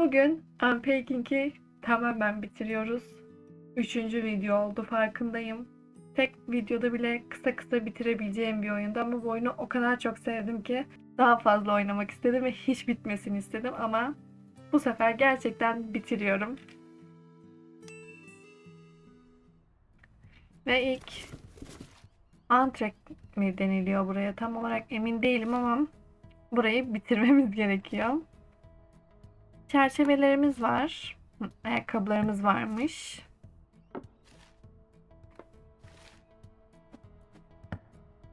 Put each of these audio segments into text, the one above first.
Bugün Unpacking'i tamamen bitiriyoruz. Üçüncü video oldu farkındayım. Tek videoda bile kısa kısa bitirebileceğim bir oyundu ama bu oyunu o kadar çok sevdim ki daha fazla oynamak istedim ve hiç bitmesini istedim ama bu sefer gerçekten bitiriyorum. Ve ilk Antrek mi deniliyor buraya tam olarak emin değilim ama burayı bitirmemiz gerekiyor. Çerçevelerimiz var. Ayakkabılarımız varmış.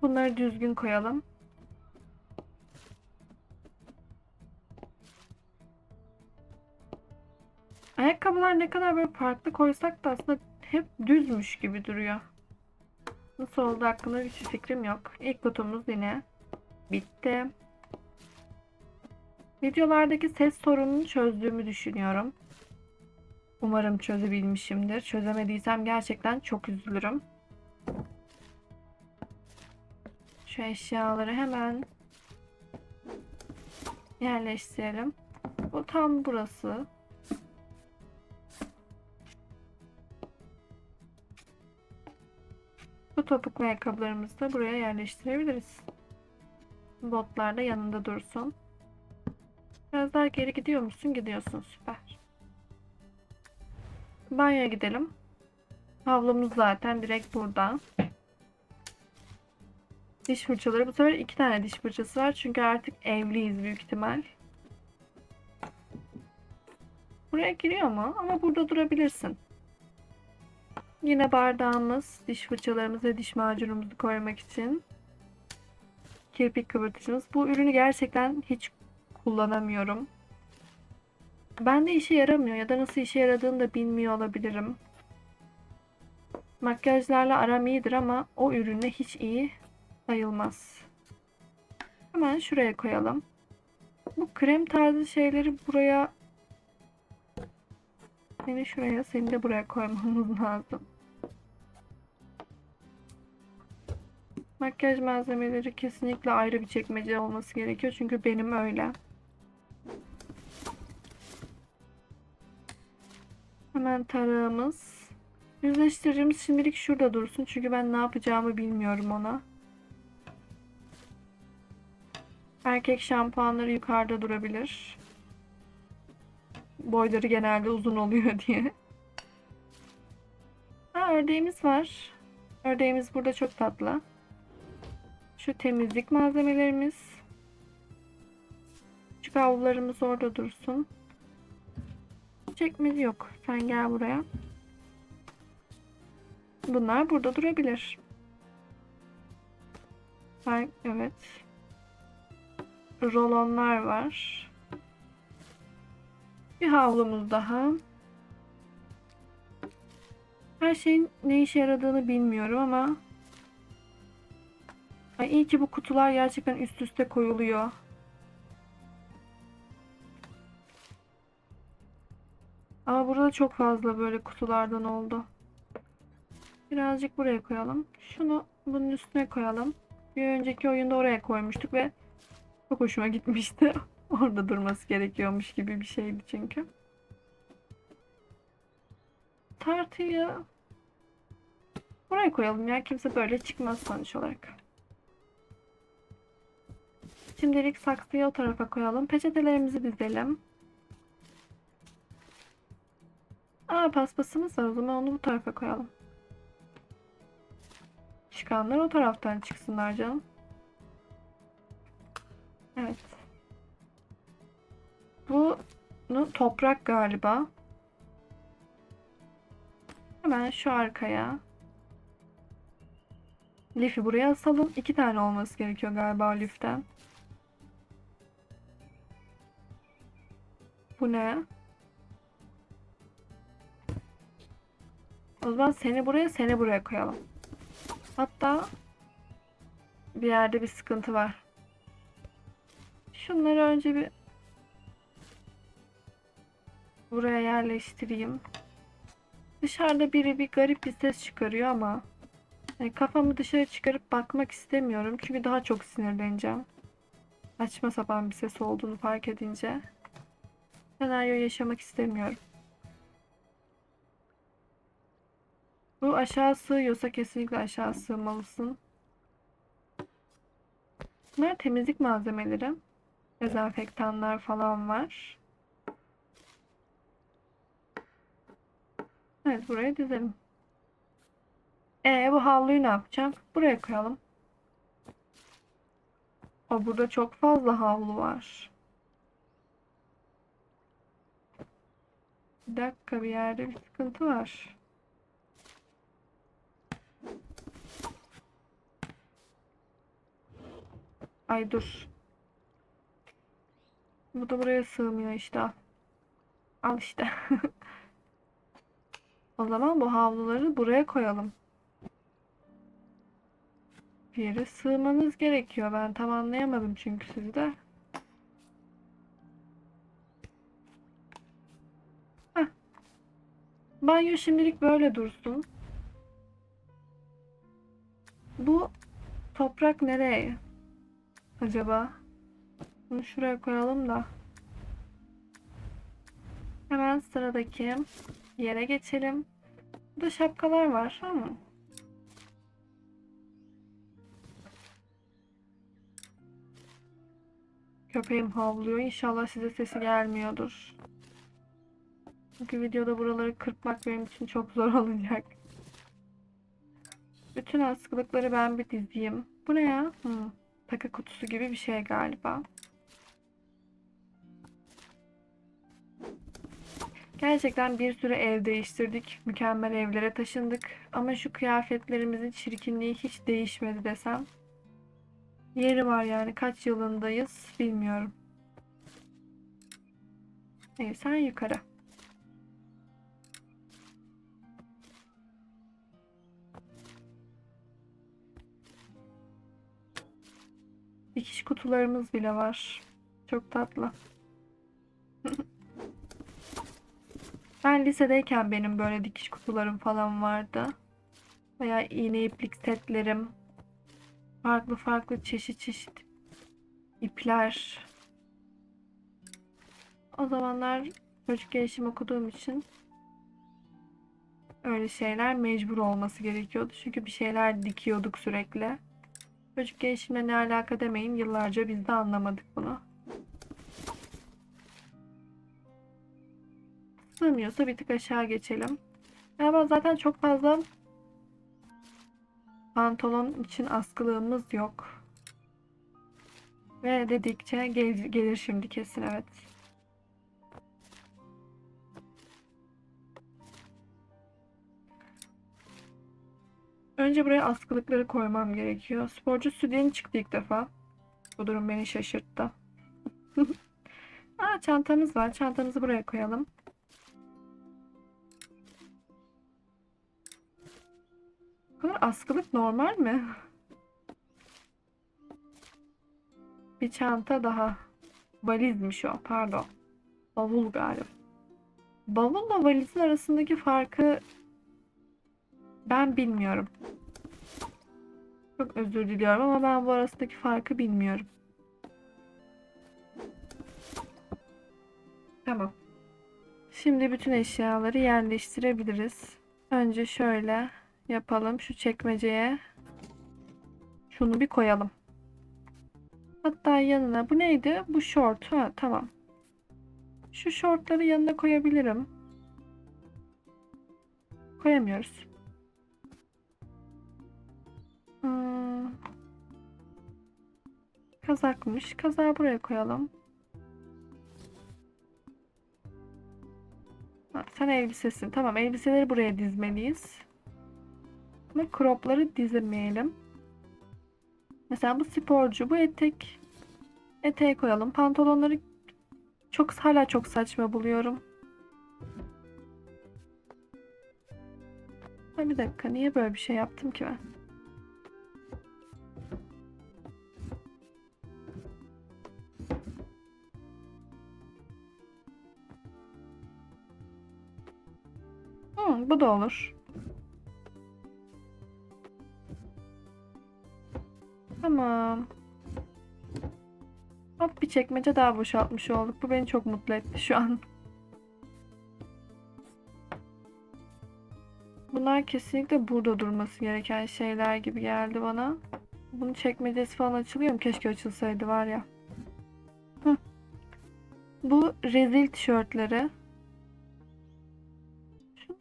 Bunları düzgün koyalım. Ayakkabılar ne kadar böyle farklı koysak da aslında hep düzmüş gibi duruyor. Nasıl oldu hakkında hiçbir fikrim yok. İlk kutumuz yine bitti. Videolardaki ses sorununu çözdüğümü düşünüyorum. Umarım çözebilmişimdir. Çözemediysem gerçekten çok üzülürüm. Şu eşyaları hemen yerleştirelim. Bu tam burası. Bu topuklu ayakkabılarımızı da buraya yerleştirebiliriz. Botlar da yanında dursun. Biraz daha geri gidiyor musun? Gidiyorsun. Süper. Banyoya gidelim. Havlumuz zaten direkt burada. Diş fırçaları. Bu sefer iki tane diş fırçası var. Çünkü artık evliyiz büyük ihtimal. Buraya giriyor mu? Ama burada durabilirsin. Yine bardağımız, diş fırçalarımız ve diş macunumuzu koymak için. Kirpik kıvırtıcımız. Bu ürünü gerçekten hiç kullanamıyorum. Ben de işe yaramıyor ya da nasıl işe yaradığını da bilmiyor olabilirim. Makyajlarla aram iyidir ama o ürüne hiç iyi sayılmaz. Hemen şuraya koyalım. Bu krem tarzı şeyleri buraya seni şuraya seni de buraya koymamız lazım. Makyaj malzemeleri kesinlikle ayrı bir çekmece olması gerekiyor çünkü benim öyle. Hemen tarağımız. Yüzleştiricimiz şimdilik şurada dursun. Çünkü ben ne yapacağımı bilmiyorum ona. Erkek şampuanları yukarıda durabilir. Boyları genelde uzun oluyor diye. Ha ördeğimiz var. Ördeğimiz burada çok tatlı. Şu temizlik malzemelerimiz. Küçük havlularımız orada dursun. Çekmez yok. Sen gel buraya. Bunlar burada durabilir. Ben, evet. Rolonlar var. Bir havlumuz daha. Her şeyin ne işe yaradığını bilmiyorum ama Ay iyi ki bu kutular gerçekten üst üste koyuluyor. Burada çok fazla böyle kutulardan oldu. Birazcık buraya koyalım. Şunu bunun üstüne koyalım. Bir önceki oyunda oraya koymuştuk ve çok hoşuma gitmişti. Orada durması gerekiyormuş gibi bir şeydi çünkü. Tartıyı buraya koyalım ya. Kimse böyle çıkmaz sonuç olarak. Şimdilik saksıyı o tarafa koyalım. Peçetelerimizi dizelim. Aa paspasımız var o zaman onu bu tarafa koyalım. Çıkanlar o taraftan çıksınlar canım. Evet. Bu bunu toprak galiba. Hemen şu arkaya. Lifi buraya asalım. İki tane olması gerekiyor galiba liften. Bu ne? O zaman seni buraya, seni buraya koyalım. Hatta bir yerde bir sıkıntı var. Şunları önce bir buraya yerleştireyim. Dışarıda biri bir garip bir ses çıkarıyor ama yani kafamı dışarı çıkarıp bakmak istemiyorum. Çünkü daha çok sinirleneceğim. Saçma sapan bir ses olduğunu fark edince. senaryo yaşamak istemiyorum. Bu aşağı sığıyorsa kesinlikle aşağı sığmalısın. Bunlar temizlik malzemeleri. Dezenfektanlar falan var. Evet buraya dizelim. E bu havluyu ne yapacağım? Buraya koyalım. O burada çok fazla havlu var. Bir dakika bir yerde bir sıkıntı var. Ay dur. Bu da buraya sığmıyor işte. Al, işte. O zaman bu havluları buraya koyalım. Bir yere sığmanız gerekiyor. Ben tam anlayamadım çünkü sizde. Heh. Banyo şimdilik böyle dursun. Bu toprak nereye acaba? Bunu şuraya koyalım da. Hemen sıradaki yere geçelim. Burada şapkalar var ama. Köpeğim havlıyor. İnşallah size sesi gelmiyordur. Çünkü videoda buraları kırpmak benim için çok zor olacak. Bütün askılıkları ben bir dizeyim. Bu ne ya? Hmm, takı kutusu gibi bir şey galiba. Gerçekten bir sürü ev değiştirdik. Mükemmel evlere taşındık. Ama şu kıyafetlerimizin çirkinliği hiç değişmedi desem. Yeri var yani. Kaç yılındayız bilmiyorum. İyi sen yukarı. Dikiş kutularımız bile var. Çok tatlı. Ben lisedeyken benim böyle dikiş kutularım falan vardı. Veya iğne iplik setlerim. Farklı farklı çeşit çeşit ipler. O zamanlar çocuk gelişim okuduğum için öyle şeyler mecbur olması gerekiyordu. Çünkü bir şeyler dikiyorduk sürekli. Çocuk gelişimle ne alaka demeyin. Yıllarca biz de anlamadık bunu. Sığmıyorsa bir tık aşağı geçelim. Galiba zaten çok fazla pantolon için askılığımız yok. Ve dedikçe gel gelir şimdi kesin evet. Önce buraya askılıkları koymam gerekiyor. Sporcu stüdyen çıktı ilk defa. Bu durum beni şaşırttı. Aa, çantamız var. Çantamızı buraya koyalım. Bu askılık normal mi? Bir çanta daha. Valizmiş o, pardon. Bavul galiba. Bavulla valizin arasındaki farkı ben bilmiyorum. Çok özür diliyorum ama ben bu arasındaki farkı bilmiyorum. Tamam. Şimdi bütün eşyaları yerleştirebiliriz. Önce şöyle yapalım. Şu çekmeceye şunu bir koyalım. Hatta yanına bu neydi? Bu şort. Ha tamam. Şu şortları yanına koyabilirim. Koyamıyoruz. Kazakmış. Kazağı buraya koyalım. Ha, sen elbisesin. Tamam elbiseleri buraya dizmeliyiz. Ama cropları dizmeyelim. Mesela bu sporcu, bu etek. Eteğe koyalım. Pantolonları çok hala çok saçma buluyorum. Ha, bir dakika niye böyle bir şey yaptım ki ben? Olur. Tamam. Hop bir çekmece daha boşaltmış olduk. Bu beni çok mutlu etti şu an. Bunlar kesinlikle burada durması gereken şeyler gibi geldi bana. Bunun çekmecesi falan açılıyor mu? Keşke açılsaydı var ya. Hı. Bu rezil tişörtleri.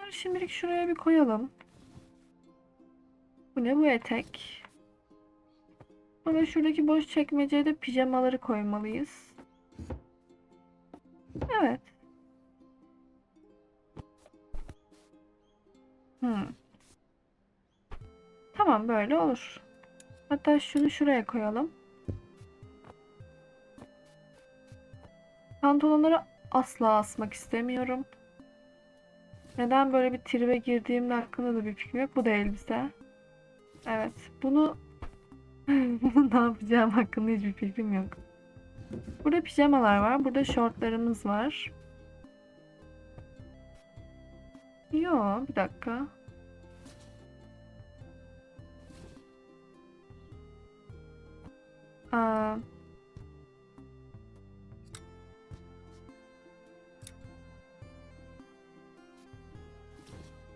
Şunları şimdilik şuraya bir koyalım. Bu ne bu etek? Sonra şuradaki boş çekmeceye de pijamaları koymalıyız. Evet. Hmm. Tamam böyle olur. Hatta şunu şuraya koyalım. Pantolonları asla asmak istemiyorum. Neden böyle bir tribe girdiğimde hakkında da bir fikrim yok. Bu da elbise. Evet. Bunu bunu ne yapacağım hakkında hiçbir fikrim yok. Burada pijamalar var. Burada şortlarımız var. Yo, bir dakika. Aa,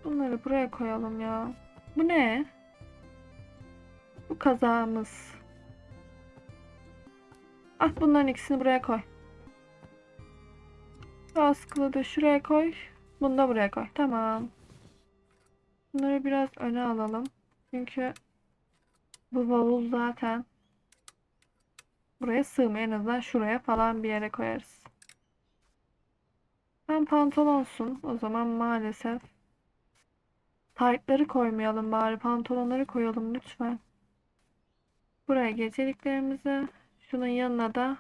bunları buraya koyalım ya. Bu ne? Bu kazağımız. Ah bunların ikisini buraya koy. Şu askılı da şuraya koy. Bunu da buraya koy. Tamam. Bunları biraz öne alalım. Çünkü bu bavul zaten buraya sığmıyor. En azından şuraya falan bir yere koyarız. Sen pantolonsun. O zaman maalesef taytları koymayalım bari. Pantolonları koyalım lütfen. Buraya geceliklerimizi şunun yanına da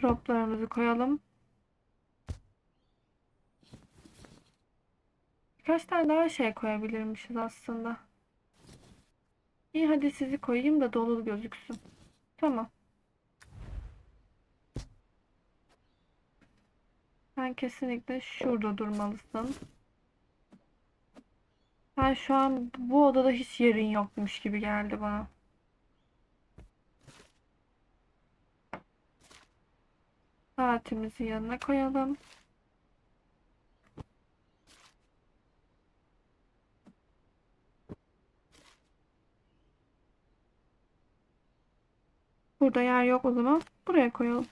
croplarımızı koyalım. Birkaç tane daha şey koyabilirmişiz aslında. İyi hadi sizi koyayım da dolu gözüksün. Tamam. Sen kesinlikle şurada durmalısın. Sen şu an bu odada hiç yerin yokmuş gibi geldi bana. Saatimizi yanına koyalım. Burada yer yok o zaman. Buraya koyalım.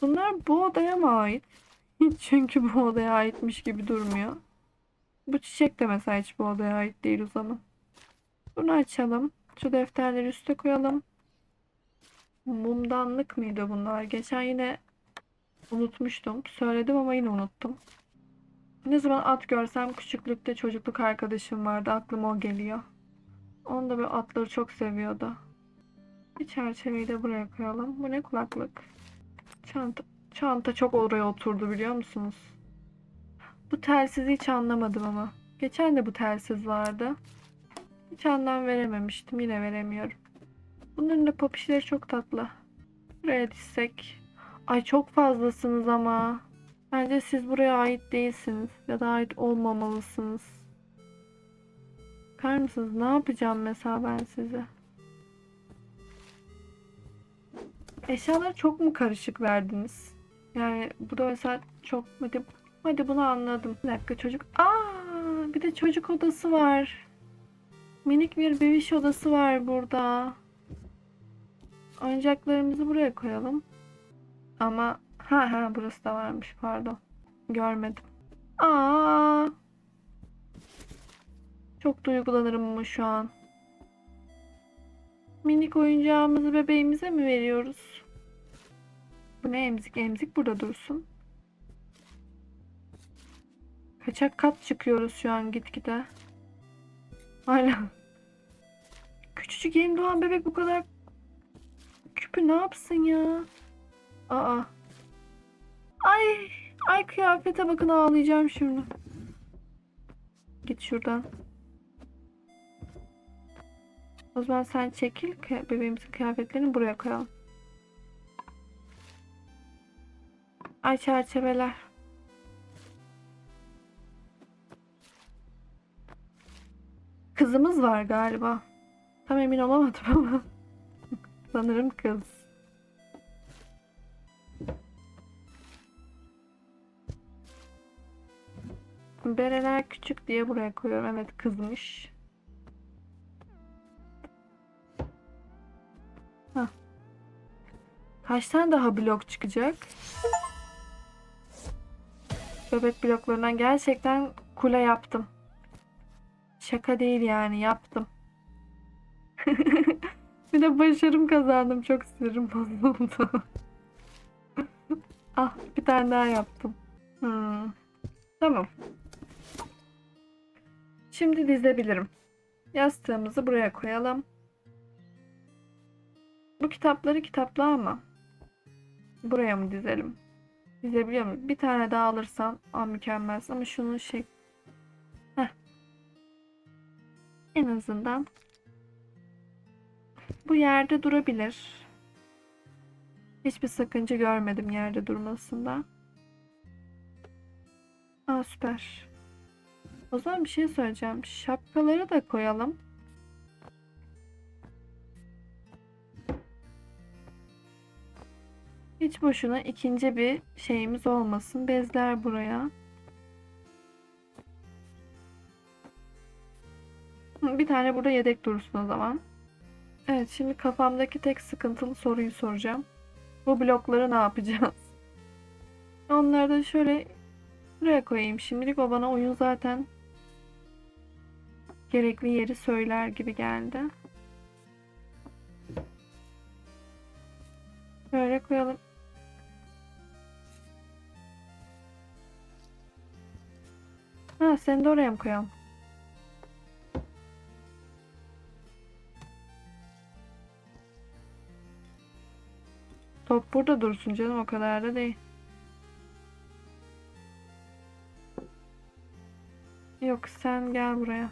Bunlar bu odaya mı ait? Çünkü bu odaya aitmiş gibi durmuyor. Bu çiçek de mesela hiç bu odaya ait değil o zaman. Bunu açalım. Şu defterleri üste koyalım. Mumdanlık mıydı bunlar? Geçen yine unutmuştum. Söyledim ama yine unuttum. Ne zaman at görsem küçüklükte çocukluk arkadaşım vardı. Aklıma o geliyor. Onu da böyle atları çok seviyordu. Bir çerçeveyi de buraya koyalım. Bu ne kulaklık? Çanta. Çanta çok oraya oturdu biliyor musunuz? Bu telsizi hiç anlamadım ama. Geçen de bu telsiz vardı. Hiç anlam verememiştim. Yine veremiyorum. Bunların da popişleri çok tatlı. Buraya dizsek. Ay çok fazlasınız ama. Bence siz buraya ait değilsiniz. Ya da ait olmamalısınız. Bakar mısınız? Ne yapacağım mesela ben size? Eşyaları çok mu karışık verdiniz? Yani bu da mesela çok hadi hadi bunu anladım. Bir dakika çocuk. Aa, bir de çocuk odası var. Minik bir bebiş odası var burada. Oyuncaklarımızı buraya koyalım. Ama ha ha burası da varmış pardon. Görmedim. Aa. Çok duygulanırım ama şu an. Minik oyuncağımızı bebeğimize mi veriyoruz? Bu ne emzik? Emzik burada dursun. Kaçak kat çıkıyoruz şu an gitgide. Hala. Küçücük yeni doğan bebek bu kadar küpü ne yapsın ya? Aa. Ay. Ay kıyafete bakın ağlayacağım şimdi. Git şuradan. O zaman sen çekil. Bebeğimizin kıyafetlerini buraya koyalım. Ay çerçeveler. kızımız var galiba. Tam emin olamadım ama. Sanırım kız. Bereler küçük diye buraya koyuyorum. Evet kızmış. Heh. Kaç tane daha blok çıkacak? Bebek bloklarından gerçekten kule yaptım. Şaka değil yani yaptım. Bir de başarım kazandım. Çok sinirim bozuldu. ah bir tane daha yaptım. Hmm. Tamam. Şimdi dizebilirim. Yastığımızı buraya koyalım. Bu kitapları kitaplığa mı? Buraya mı dizelim? Dizebiliyor muyum? Bir tane daha alırsam aa, mükemmel ama şunun şey En azından bu yerde durabilir. Hiçbir sakınca görmedim yerde durmasında. Aa süper. O zaman bir şey söyleyeceğim. Şapkaları da koyalım. Hiç boşuna ikinci bir şeyimiz olmasın. Bezler buraya. Bir tane burada yedek dursun o zaman. Evet şimdi kafamdaki tek sıkıntılı soruyu soracağım. Bu blokları ne yapacağız? Onları da şöyle buraya koyayım. Şimdilik o bana oyun zaten gerekli yeri söyler gibi geldi. Böyle koyalım. Ha seni de oraya mı koyalım? Top burada dursun canım o kadar da değil. Yok sen gel buraya.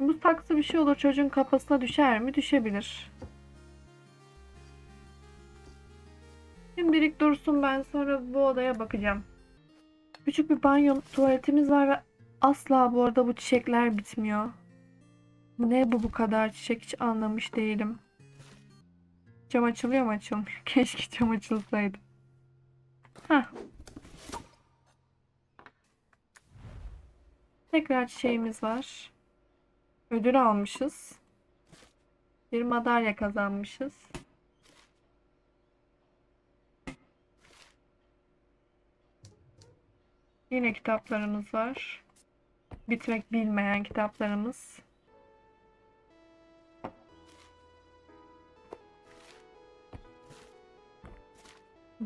Bu saksı bir şey olur çocuğun kafasına düşer mi? Düşebilir. Şimdilik dursun ben sonra bu odaya bakacağım. Küçük bir banyo tuvaletimiz var ve asla bu arada bu çiçekler bitmiyor. Ne bu bu kadar çiçek hiç anlamış değilim. Cam açılıyor mu açılmıyor? Keşke cam açılsaydı. Heh. Tekrar çiçeğimiz var. Ödül almışız. Bir madalya kazanmışız. Yine kitaplarımız var. Bitmek bilmeyen kitaplarımız.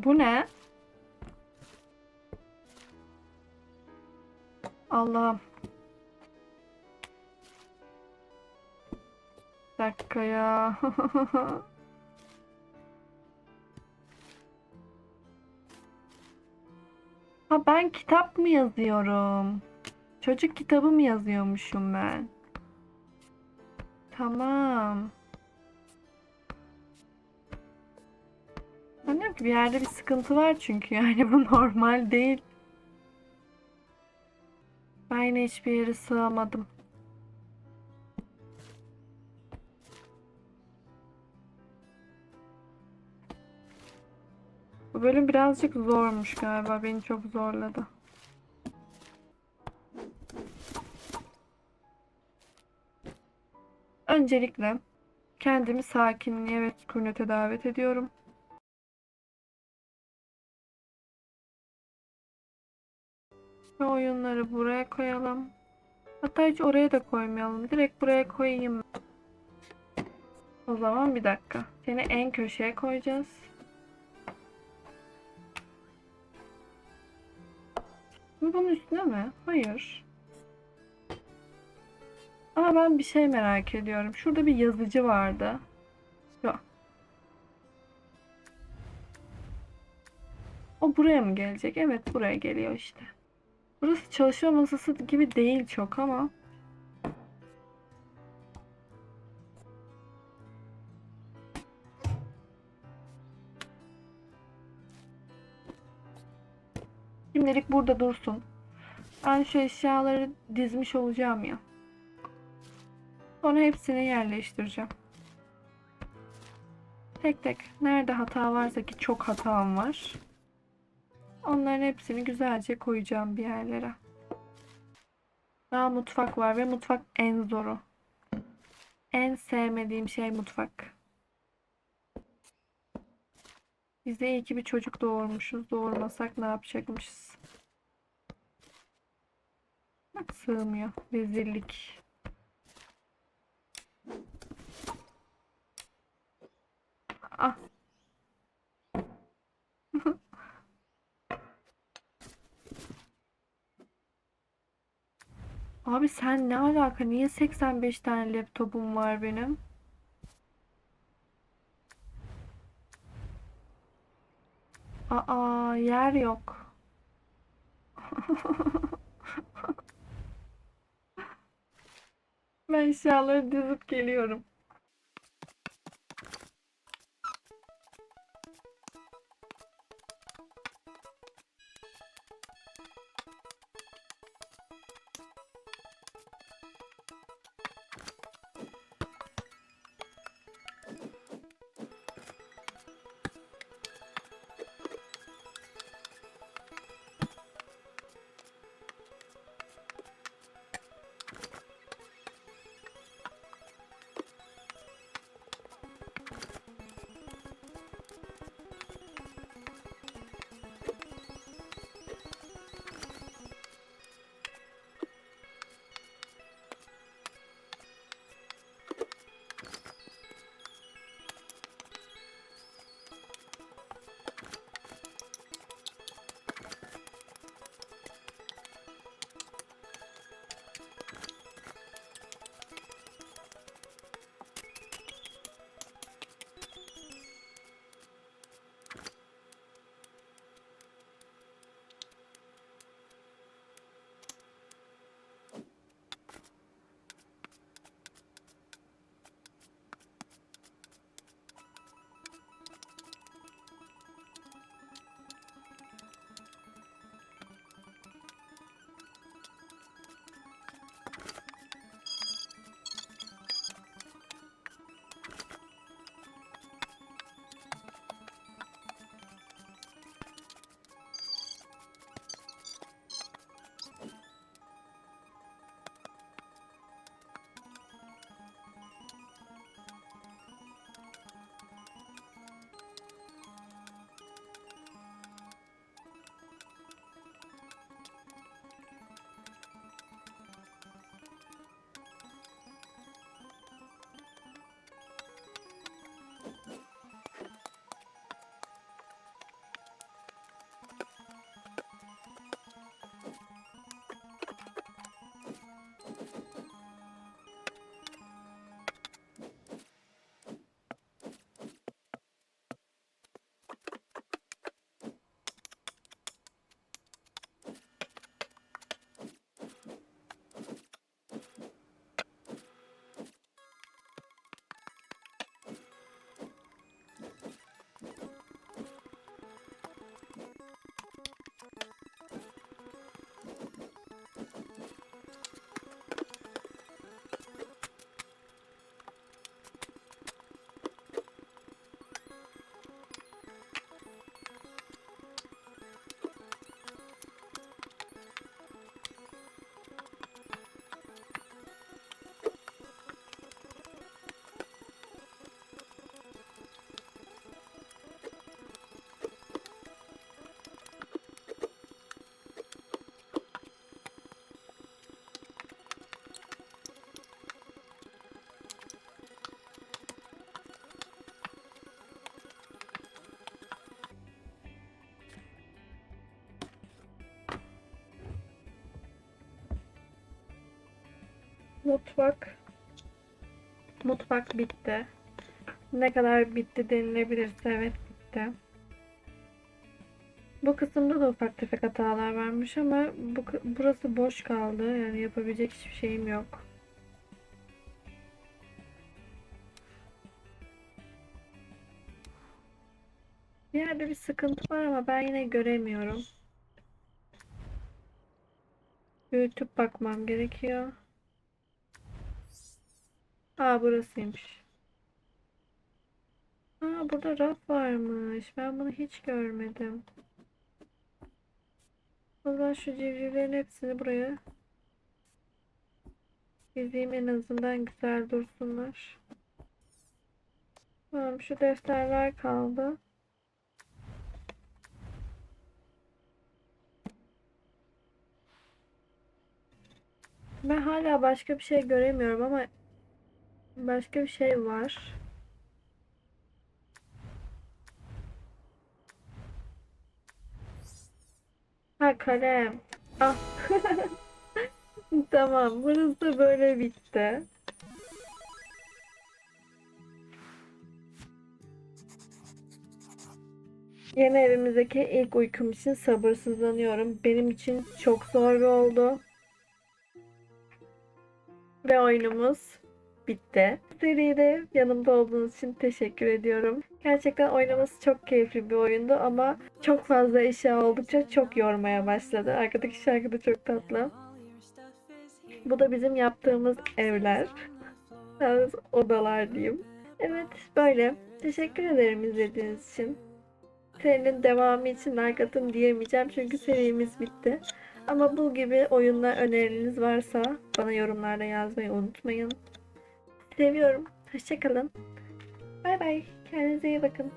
Bu ne? Allah'ım. Dakika ya. Ha ben kitap mı yazıyorum? Çocuk kitabı mı yazıyormuşum ben? Tamam. Ben diyorum ki bir yerde bir sıkıntı var çünkü yani bu normal değil. Ben yine hiçbir yere sığamadım. Bu bölüm birazcık zormuş galiba. Beni çok zorladı. Öncelikle kendimi sakinliğe ve sükunete davet ediyorum. Ve oyunları buraya koyalım. Hatta hiç oraya da koymayalım. Direkt buraya koyayım. O zaman bir dakika. Seni en köşeye koyacağız. Bu bunun üstüne mi? Hayır. Aa ben bir şey merak ediyorum. Şurada bir yazıcı vardı. Yok. O buraya mı gelecek? Evet buraya geliyor işte. Burası çalışma masası gibi değil çok ama. Şimdilik burada dursun. Ben şu eşyaları dizmiş olacağım ya. Sonra hepsini yerleştireceğim. Tek tek nerede hata varsa ki çok hatam var. Onların hepsini güzelce koyacağım bir yerlere. Daha mutfak var ve mutfak en zoru. En sevmediğim şey mutfak. Biz de iyi ki bir çocuk doğurmuşuz. Doğurmasak ne yapacakmışız? Bak sığmıyor. Rezillik. Ah. Abi sen ne alaka? Niye 85 tane laptopum var benim? Aa, yer yok. Ben eşyaları dizip geliyorum. Mutfak. Mutfak bitti. Ne kadar bitti denilebilirse evet bitti. Bu kısımda da ufak tefek hatalar varmış ama bu, burası boş kaldı. Yani yapabilecek hiçbir şeyim yok. Bir yerde bir sıkıntı var ama ben yine göremiyorum. Büyütüp bakmam gerekiyor. Aa burasıymış. Aa burada raf varmış. Ben bunu hiç görmedim. O zaman şu civcivlerin hepsini buraya dizeyim en azından güzel dursunlar. Tamam şu defterler kaldı. Ben hala başka bir şey göremiyorum ama başka bir şey var. Ha kalem. Ah. Tamam, burası da böyle bitti. Yeni evimizdeki ilk uykum için sabırsızlanıyorum. Benim için çok zor oldu. Ve oyunumuz bitti. Seride yanımda olduğunuz için teşekkür ediyorum. Gerçekten oynaması çok keyifli bir oyundu ama çok fazla eşya oldukça çok yormaya başladı. Arkadaki şarkı da çok tatlı. Bu da bizim yaptığımız evler. Yalnız odalar diyeyim. Evet böyle. Teşekkür ederim izlediğiniz için. Serinin devamı için like diyemeyeceğim çünkü serimiz bitti. Ama bu gibi oyunlar önerileriniz varsa bana yorumlarda yazmayı unutmayın. Seviyorum. Hoşçakalın. Bay bay. Kendinize iyi bakın.